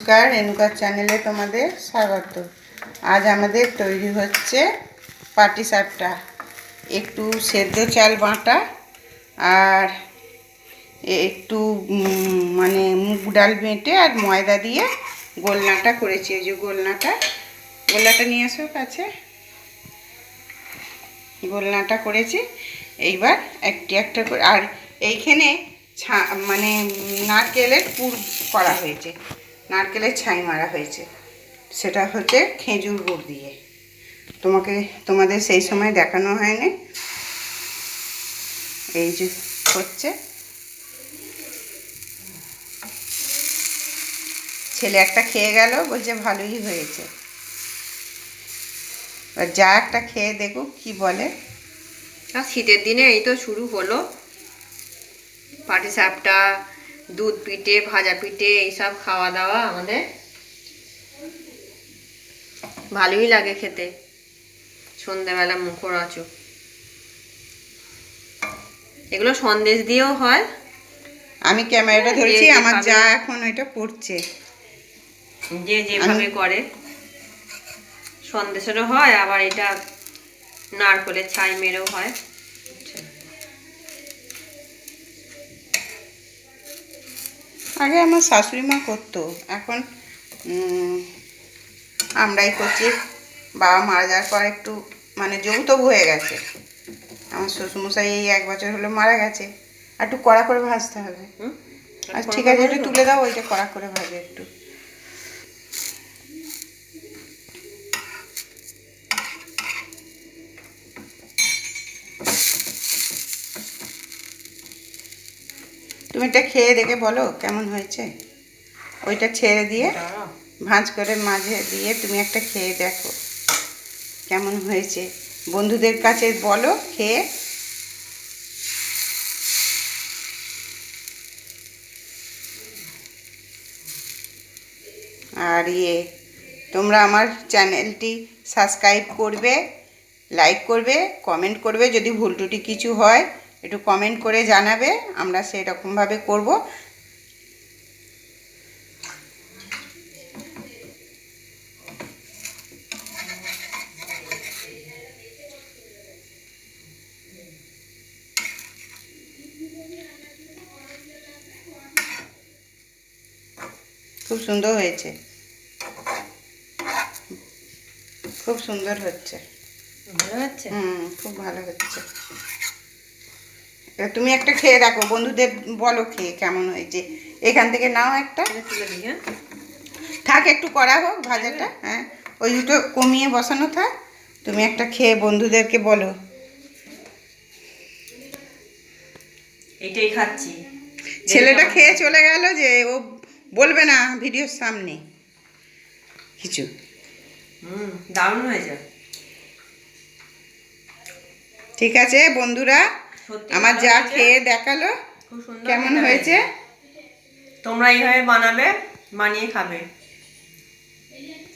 নমস্কার রেণুকার চ্যানেলে তোমাদের স্বাগত। আজ আমাদের তৈরি হচ্ছে পাটি সাপটা। একটু সেদ্ধ চাল বাটা আর একটু মানে মুগ ডাল বেটে আর ময়দা দিয়ে গোলনাটা করেছি। এই যে গোলনাটা গোলনাটা নিয়ে আসো কাছে। গোলনাটা করেছি। এইবার একটি একটা করে, আর এইখানে ছা মানে নারকেলের পুর করা হয়েছে। নারকেলের ছাই মারা হয়েছে। সেটা হচ্ছে খেজুর গুড় দিয়ে। তোমাকে, তোমাদের সেই সময় দেখানো হয়নি। এই যে হচ্ছে। ছেলে একটা খেয়ে গেল, বলছে ভালোই হয়েছে। যা একটা খেয়ে দেখুক কি বলে। শীতের দিনে এই তো শুরু হলো। পাটি সাপটা দুধ পিঠে ভাজা পিঠে এইসব খাওয়া দাওয়া আমাদের ভালোই লাগে খেতে। সন্ধ্যেবেলা মুখরোচক। এগুলো সন্দেশ দিয়েও হয়। আমি ক্যামেরাটা ধরেছি আমার যা এখন এটা করছে যে যেভাবে করে। সন্দেশেরও হয় আবার এটা নারকলের ছাই মেরেও হয়। আগে আমার শাশুড়ি মা করতো এখন আমরাই করছি। বাবা মারা যাওয়ার পর একটু মানে যৌতব হয়ে গেছে। আমার শ্বশুরমশাই এই এক বছর হলো মারা গেছে। আর একটু কড়া করে ভাজতে হবে। আর ঠিক আছে একটু তুলে দাও ওইটা কড়া করে ভাজে একটু। তুমি এটা খেয়ে দেখে বলো কেমন হয়েছে? ওইটা ছেড়ে দিয়ে ভাঁজ করে মাঝে দিয়ে তুমি একটা খেয়ে দেখো কেমন হয়েছে। বন্ধুদের কাছে বলো খেয়ে। আর ইয়ে তোমরা আমার চ্যানেলটি সাবস্ক্রাইব করবে লাইক করবে কমেন্ট করবে যদি ভুল টুটি কিছু হয়। একটু কমেন্ট করে জানাবে আমরা সেই রকমভাবে করব। খুব সুন্দর হয়েছে। খুব সুন্দর হচ্ছে। ভালো হচ্ছে? হুম খুব ভালো হচ্ছে। তুমি একটা খেয়ে দেখো বন্ধুদের বলো খেয়ে কেমন হয়েছে। এখান থেকে নাও একটা। হ্যাঁ? থাক একটু করা হোক ভাজাটা হ্যাঁ? ওই দুটো কমিয়ে বসানো থাক। তুমি একটা খেয়ে বন্ধুদেরকে বলো। এইটাই খাচ্ছি। ছেলেটা খেয়ে চলে গেল যে ও বলবে না ভিডিওর সামনে। কিছু। হুম দারুণ হয়েছে। ঠিক আছে বন্ধুরা। আমার যা খেয়ে দেখাল খুব সুন্দর কেমন হয়েছে? তোমরা এইভাবে বানাবে বানিয়ে খাবে।